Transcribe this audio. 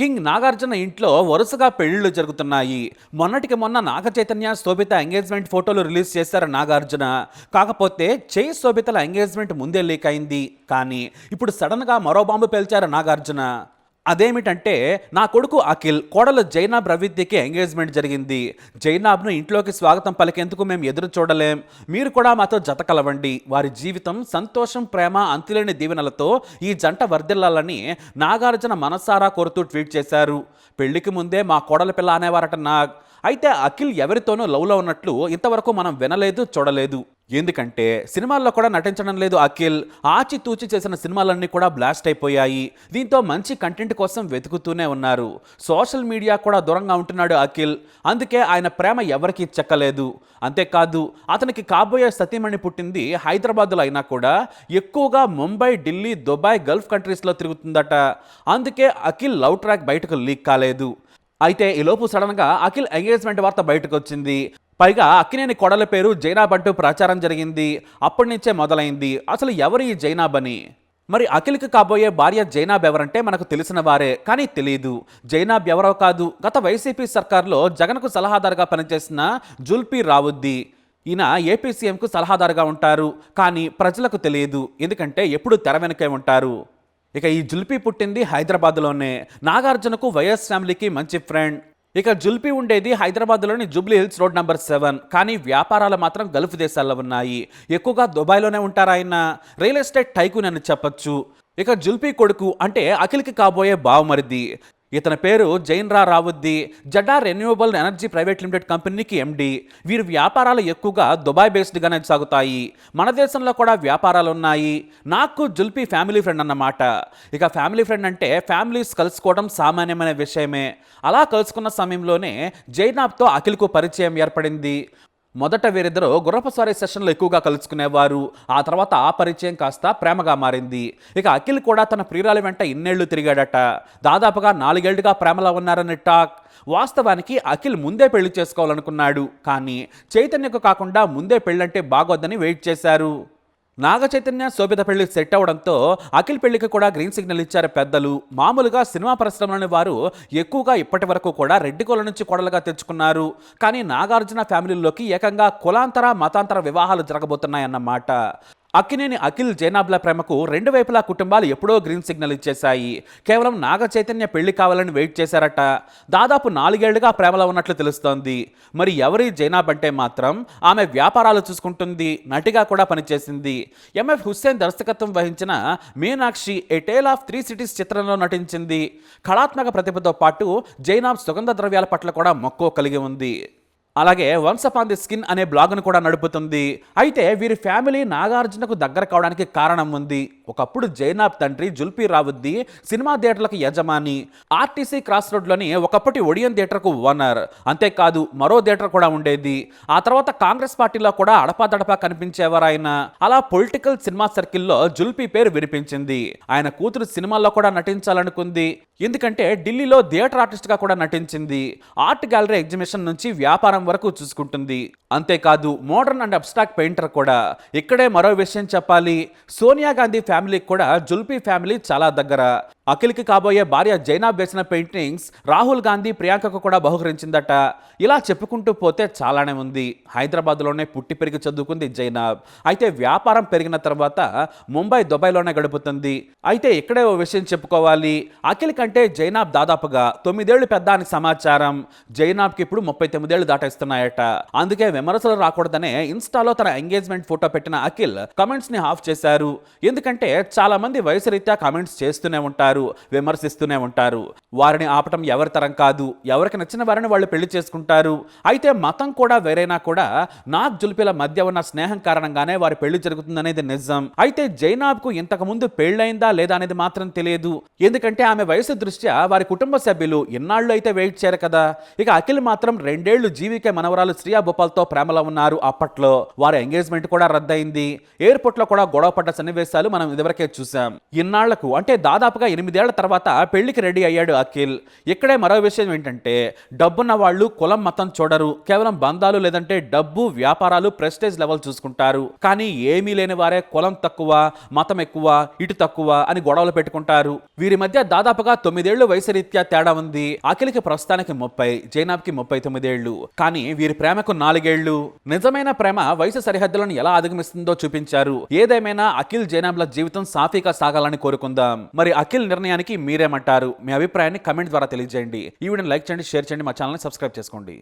King Nagarjuna ఇంట్లో వరుసగా పెళ్ళిళ్ళు జరుగుతున్నాయి. మొన్నటికి మొన్న నాగ చైతన్య శోభిత ఎంగేజ్మెంట్ ఫోటోలు రిలీజ్ చేశారు నాగార్జున. కాకపోతే చేయి శోభితల ఎంగేజ్మెంట్ ముందే లీక్ అయింది. కానీ ఇప్పుడు సడన్గా మరో బాంబు పేల్చారు నాగార్జున. అదేమిటంటే నా కొడుకు అఖిల్ కోడలు జైనాబ్ రవిద్యకి ఎంగేజ్మెంట్ జరిగింది. జైనాబ్ను ఇంట్లోకి స్వాగతం పలికేందుకు మేము ఎదురు చూడలేం. మీరు కూడా మాతో జత కలవండి. వారి జీవితం సంతోషం ప్రేమ అంతులేని దీవెనలతో ఈ జంట వర్ధిల్లాలని నాగార్జున మనసారా కోరుతూ ట్వీట్ చేశారు. పెళ్ళికి ముందే మా కోడల పిల్ల అనేవారట నాగ్. అయితే అఖిల్ ఎవరితోనూ లవ్లో ఉన్నట్లు ఇంతవరకు మనం వినలేదు చూడలేదు. ఎందుకంటే సినిమాల్లో కూడా నటించడం లేదు అఖిల్. ఆచితూచి చేసిన సినిమాలన్నీ కూడా బ్లాస్ట్ అయిపోయాయి. దీంతో మంచి కంటెంట్ కోసం వెతుకుతూనే ఉన్నారు. సోషల్ మీడియా కూడా దూరంగా ఉంటున్నాడు అఖిల్. అందుకే ఆయన ప్రేమ ఎవరికీ చెక్కలేదు. అంతేకాదు అతనికి కాబోయే సతీమణి పుట్టింది హైదరాబాద్లో అయినా కూడా ఎక్కువగా ముంబై ఢిల్లీ దుబాయ్ గల్ఫ్ కంట్రీస్లో తిరుగుతుందట. అందుకే అఖిల్ లవ్ ట్రాక్ బయటకు లీక్ కాలేదు. అయితే ఈలోపు సడన్గా అఖిల్ ఎంగేజ్మెంట్ వార్త బయటకు వచ్చింది పైగా అక్కినేని కొడల పేరు జైనాబ్ అంటూ ప్రచారం జరిగింది. అప్పటి నుంచే మొదలైంది. అసలు ఎవరు ఈ జైనాబ్ అని? మరి అఖిల్కి కాబోయే భార్య జైనాబ్ ఎవరంటే మనకు తెలిసిన వారే. కానీ తెలియదు జైనాబ్ ఎవరో కాదు. గత వైసీపీ సర్కార్లో జగన్కు సలహాదారుగా పనిచేసిన జుల్పీ రావుద్ది. ఈయన ఏపీ సీఎంకు సలహాదారుగా ఉంటారు. కానీ ప్రజలకు తెలియదు. ఎందుకంటే ఎప్పుడు తెర వెనుకే ఉంటారు. ఇక ఈ జుల్పి పుట్టింది హైదరాబాద్లోనే. నాగార్జునకు వైఎస్ ఫ్యామిలీకి మంచి ఫ్రెండ్. ఇక జుల్పి ఉండేది హైదరాబాద్లోని Jubilee Hills road number seven. కానీ వ్యాపారాలు మాత్రం గల్ఫ్ దేశాల్లో ఉన్నాయి. ఎక్కువగా దుబాయ్లోనే ఉంటారా ఆయన? రియల్ ఎస్టేట్ టైకూన్ అని చెప్పొచ్చు. ఇక జుల్పి కొడుకు అంటే అఖిల్కి కాబోయే బావమరిది. ఇతని పేరు జైన్రా రావుద్ది. జడా రెన్యూవబుల్ ఎనర్జీ ప్రైవేట్ లిమిటెడ్ కంపెనీకి ఎండి. వీరి వ్యాపారాలు ఎక్కువగా దుబాయ్ బేస్డ్గానే సాగుతాయి. మన దేశంలో కూడా వ్యాపారాలు ఉన్నాయి నాకు జుల్పీ ఫ్యామిలీ ఫ్రెండ్ అన్నమాట. ఇక ఫ్యామిలీ ఫ్రెండ్ అంటే ఫ్యామిలీస్ కలుసుకోవడం సామాన్యమైన విషయమే. అలా కలుసుకున్న సమయంలోనే జైనాబ్తో అఖిల్కు పరిచయం ఏర్పడింది. మొదట వీరిద్దరూ గుర్రపస్వారీ సెషన్లో ఎక్కువగా కలుసుకునేవారు. ఆ తర్వాత ఆ పరిచయం కాస్త ప్రేమగా మారింది. ఇక అఖిల్ కూడా తన ప్రియురాలి వెంట ఇన్నేళ్ళు తిరిగాడట. దాదాపుగా నాలుగేళ్ళుగా ప్రేమలో ఉన్నారని టాక్. వాస్తవానికి అఖిల్ ముందే పెళ్ళి చేసుకోవాలనుకున్నాడు. కానీ చైతన్యకు కాకుండా ముందే పెళ్ళంటే బాగోద్దని వెయిట్ చేశారు. నాగ చైతన్య శోభిత పెళ్ళి సెట్ అవడంతో అఖిల్ పెళ్ళికి కూడా గ్రీన్ సిగ్నల్ ఇచ్చారు పెద్దలు. మామూలుగా సినిమా పరిశ్రమలోని వారు ఎక్కువగా ఇప్పటి వరకు కూడా రెడ్డి కుల నుంచి కొడలుగా తెచ్చుకున్నారు. కానీ నాగార్జున ఫ్యామిలీలోకి ఏకంగా కులాంతర మతాంతర వివాహాలు జరగబోతున్నాయన్నమాట. అక్కినేని అఖిల్ జైనాబ్ల ప్రేమకు రెండు వైపులా కుటుంబాలు ఎప్పుడో గ్రీన్ సిగ్నల్ ఇచ్చేశాయి. కేవలం నాగ చైతన్య పెళ్ళి కావాలని వెయిట్ చేశారట. దాదాపు నాలుగేళ్ళుగా ప్రేమలో ఉన్నట్లు తెలుస్తోంది. మరి ఎవరి జైనాబ్ అంటే మాత్రం ఆమె వ్యాపారాలు చూసుకుంటుంది నటిగా కూడా పనిచేసింది. ఎంఎఫ్ హుస్సేన్ దర్శకత్వం వహించిన Meenaxi a tale of three cities చిత్రంలో నటించింది. కళాత్మక ప్రతిభతో పాటు జైనాబ్ సుగంధ ద్రవ్యాల పట్ల కూడా మక్కువ కలిగి ఉంది. అలాగే once upon the skin అనే బ్లాగ్ను కూడా నడుపుతుంది. అయితే వీరి ఫ్యామిలీ నాగార్జునకు దగ్గర కావడానికి కారణం ఉంది. ఒకప్పుడు జైనాబ్ తండ్రి జుల్పీ రావుద్ది సినిమా థియేటర్లకు యజమాని ఆర్టీసీ క్రాస్ రోడ్లోని ఒకప్పటి ఒడియన్ థియేటర్కు ఓనర్. అంతేకాదు మరో థియేటర్ కూడా ఉండేది. ఆ తర్వాత కాంగ్రెస్ పార్టీలో కూడా అడపాదడపా కనిపించేవారు ఆయన అలా పొలిటికల్ సినిమా సర్కిల్లో జుల్పీ పేరు వినిపించింది. ఆయన కూతురు సినిమాల్లో కూడా నటించాలనుకుంది. ఎందుకంటే ఢిల్లీలో థియేటర్ ఆర్టిస్ట్గా కూడా నటించింది. ఆర్ట్ గ్యాలరీ ఎగ్జిబిషన్ నుంచి వ్యాపారం వరకు చూసుకుంటుంది. అంతేకాదు మోడర్న్ అండ్ అబ్స్ట్రాక్ట్ పెయింటర్ కూడా. ఇక్కడే మరో విషయం చెప్పాలి. సోనియా గాంధీ ఫ్యామిలీకి కూడా జుల్పీ ఫ్యామిలీ చాలా దగ్గర అఖిల్కి కాబోయే భార్య జైనాబ్ వేసిన పెయింటింగ్స్ రాహుల్ గాంధీ ప్రియాంకకు కూడా బహుకరించిందట. ఇలా చెప్పుకుంటూ పోతే చాలానే ఉంది. హైదరాబాద్లోనే పుట్టి పెరిగి చదువుకుంది జైనాబ్ అయితే వ్యాపారం పెరిగిన తర్వాత ముంబై దుబాయ్లోనే గడుపుతుంది. అయితే ఇక్కడే ఓ విషయం చెప్పుకోవాలి. అఖిల్ కంటే జైనాబ్ దాదాపుగా తొమ్మిదేళ్ళు పెద్ద అని సమాచారం. జైనాబ్కి ఇప్పుడు ముప్పై తొమ్మిదేళ్ళు దాటేస్తున్నాయట. అందుకే విమర్శలు రాకూడదనే ఇన్స్టాలో తన ఎంగేజ్మెంట్ ఫోటో పెట్టిన అఖిల్ కమెంట్స్ని ఆఫ్ చేశారు. ఎందుకంటే చాలా మంది వయసు రీత్యా కమెంట్స్ చేస్తూనే ఉంటారు. విమర్శిస్తూనే ఉంటారు. వారిని ఆపటం ఎవరి తరం కాదు. ఎవరికి నచ్చిన వారిని వాళ్ళు పెళ్ళి చేసుకుంటారు. అయితే మతం కూడా వేరైనా కూడా నాగ్ జుల్పిల మధ్య ఉన్న స్నేహం కారణంగానే వారి పెళ్ళి జరుగుతుందనేది నిజం. అయితే జైనాబ్కు ఇంతకు ముందు పెళ్ళైందా లేదా అనేది మాత్రం తెలియదు. ఎందుకంటే ఆమె వయసు దృష్ట్యా వారి కుటుంబ సభ్యులు ఎన్నాళ్ళు అయితే వెయిట్ చేయరు కదా. ఇక అఖిల్ మాత్రం రెండేళ్ళు జీవికే మనవరాలు శ్రియా భోపాల్తో ప్రేమలో ఉన్నారు అప్పట్లో. వారి ఎంగేజ్మెంట్ కూడా రద్దయింది. ఎయిర్పోర్ట్లో కూడా గొడవ పడ్డ సన్నివేశాలు మనం ఇదివరకే చూసాం ఇన్నాళ్ళకు అంటే దాదాపుగా ఎనిమిదేళ్ళ తర్వాత పెళ్ళికి రెడీ అయ్యాడు అఖిల్. ఇక్కడే మరో విషయం ఏంటంటే డబ్బున్న వాళ్ళు కులం మతం చూడరు. కేవలం బంధాలు లేదంటే డబ్బు వ్యాపారాలు ప్రెస్టేజ్ లెవెల్ చూసుకుంటారు. కానీ ఏమీ లేని వారే కులం తక్కువ మతం ఎక్కువ ఇటు తక్కువ అని గొడవలు పెట్టుకుంటారు. వీరి మధ్య దాదాపుగా తొమ్మిదేళ్ళు వయసు రీత్యా తేడా ఉంది. అఖిల్కి ప్రస్తుతానికి ముప్పై జైనాబ్కి ముప్పై తొమ్మిదేళ్ళు. కానీ వీరి ప్రేమకు నాలుగేళ్ళు. నిజమైన ప్రేమ వయసు సరిహద్దులను ఎలా అధిగమిస్తుందో చూపించారు. ఏదేమైనా అఖిల్ జైనాబ్ల జీవితం సాఫీగా సాగాలని కోరుకుందాం. మరి అఖిల్ నిర్ణయానికి మీరేమంటారు? మీ అభిప్రాయాన్ని కమెంట్ ద్వారా తెలియజేయండి. ఈ వీడియోని లైక్ చేయండి షేర్ చేయండి మా ఛానల్ని సబ్స్క్రైబ్ చేసుకోండి.